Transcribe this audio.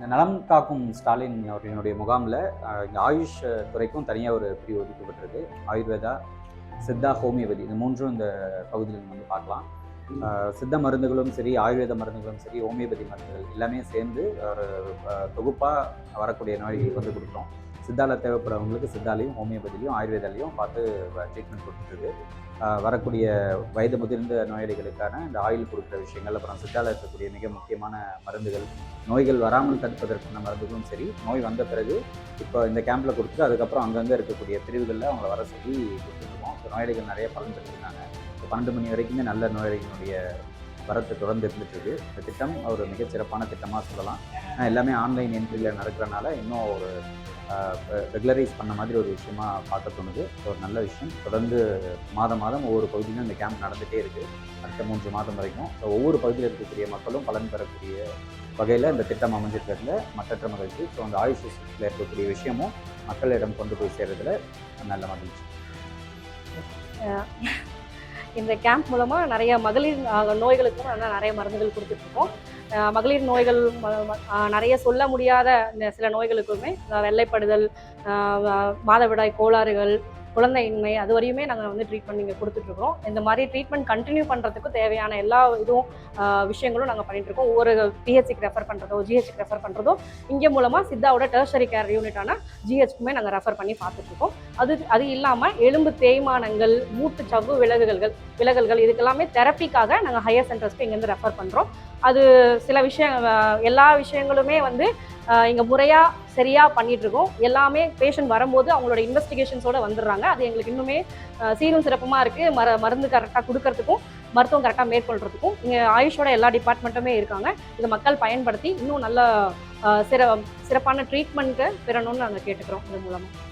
இந்த நலம் காக்கும் ஸ்டாலின் அவர்களினுடைய முகாமில் இங்கே ஆயுஷ் துறைக்கும் தனியாக ஒரு பிரிவு ஒதுக்கப்பட்டிருக்கு. ஆயுர்வேதா சித்தா ஹோமியோபதி இந்த மூன்றும் இந்த பகுதியில் நம்ம வந்து பார்க்கலாம். சித்த மருந்துகளும் சரி ஆயுர்வேத மருந்துகளும் சரி ஹோமியோபதி மருந்துகள் எல்லாமே சேர்ந்து ஒரு தொகுப்பாக வரக்கூடிய நோய் வந்து கொடுக்குறோம் சித்தால தேவைப்படுறவங்களுக்கு சித்தாலையும் ஹோமியோபதிலையும் ஆயுர்வேதாலையும் பார்த்து ட்ரீட்மெண்ட் கொடுத்துருக்கு வரக்கூடிய வயது முதிர்ந்த நோயாளிகளுக்கான இந்த ஆயில் கொடுக்குற விஷயங்கள் அப்புறம் சித்தால இருக்கக்கூடிய மிக முக்கியமான மருந்துகள் நோய்கள் வராமல் தடுப்பதற்கான மருந்துகளும் சரி நோய் வந்த பிறகு இப்போ இந்த கேம்பில் கொடுத்துட்டு அதுக்கப்புறம் அங்கங்கே இருக்கக்கூடிய பிரிவுகளில் அவங்கள வர சொல்லி கொடுத்துருக்கோம் இப்போ நோயாளிகள் நிறைய பலன் பெற்றிருக்காங்க. இப்போ பன்னெண்டு மணி வரைக்குமே நல்ல நோயாளிகளுடைய வரத்து தொடர்ந்து இருந்துட்டுருக்கு. இந்த திட்டம் ஒரு மிகச்சிறப்பான திட்டமாக சொல்லலாம். எல்லாமே ஆன்லைன் என்ட்ரியில் நடக்கிறனால இன்னும் ஒரு ரெகுலரைஸ் பண்ண மாதிரி ஒரு விஷயமா பார்க்க தோணுது. ஒரு நல்ல விஷயம். தொடர்ந்து மாதம் மாதம் ஒவ்வொரு பகுதியிலும் இந்த கேம்ப் நடந்துகிட்டே இருக்குது அடுத்த மூன்று மாதம் வரைக்கும். ஸோ ஒவ்வொரு பகுதியில் இருக்கக்கூடிய மக்களும் பலன் பெறக்கூடிய வகையில் இந்த திட்டம் அமைஞ்சிருக்கிறதுல மற்றற்ற மகிழ்ச்சி. ஸோ அந்த ஆயுஷ் சிஸ்டத்தில் இருக்கக்கூடிய விஷயமும் மக்களிடம் கொண்டு போய் சேர்றதுல நல்ல மகிழ்ச்சி. இந்த கேம்ப் மூலமாக நிறைய மகளிர் நோய்களுக்கும் நல்லா நிறைய மருந்துகள் கொடுத்துட்ருக்கோம். மகளிர் நோய்கள் நிறைய சொல்ல முடியாத இந்த சில நோய்களுக்குமே வெள்ளைப்படுதல் மாதவிடாய் கோளாறுகள் குழந்தையின்மை அது வரையுமே நாங்கள் வந்து ட்ரீட்மெண்ட் இங்கே கொடுத்துட்ருக்கோம் இந்த மாதிரி ட்ரீட்மெண்ட் கண்டினியூ பண்ணுறதுக்கு தேவையான எல்லா இதுவும் விஷயங்களும் நாங்கள் பண்ணிட்டு இருக்கோம் ஒவ்வொரு பிஹெச்சிக்கு ரெஃபர் பண்ணுறதோ ஜிஹெச்சுக்கு ரெஃபர் பண்ணுறதோ இங்கே மூலமாக சித்தாவோட டெர்ஷரி கேர் யூனிட்டான ஜிஹெச்க்குமே நாங்கள் ரெஃபர் பண்ணி பார்த்துட்ருக்கோம் அது அது இல்லாமல் எலும்பு தேய்மானங்கள் மூட்டு சவ்வு விலகுகள் விலகல்கள் இதுக்கெல்லாமே தெரப்பிக்காக நாங்கள் ஹையர் சென்டர்ஸ்க்கு இங்கேருந்து ரெஃபர் பண்ணுறோம் அது சில விஷயம் எல்லா விஷயங்களுமே வந்து இங்கே முறையாக சரியாக பண்ணிட்டு இருக்கோம் எல்லாமே பேஷண்ட் வரும்போது அவங்களோட இன்வெஸ்டிகேஷன்ஸோடு வந்துடுறாங்க. அது எங்களுக்கு இன்னுமே சீரும் சிறப்புமாக இருக்குது மர மருந்து கரெக்டாக கொடுக்கறதுக்கும் மருத்துவம் கரெக்டாக மேற்கொள்றதுக்கும் இங்கே ஆயுஷோட எல்லா டிபார்ட்மெண்ட்டுமே இருக்காங்க. இதை மக்கள் பயன்படுத்தி இன்னும் நல்ல சிற சிறப்பான ட்ரீட்மெண்ட்டை பெறணும்னு நாங்கள் கேட்டுக்கிறோம். இது மூலமாக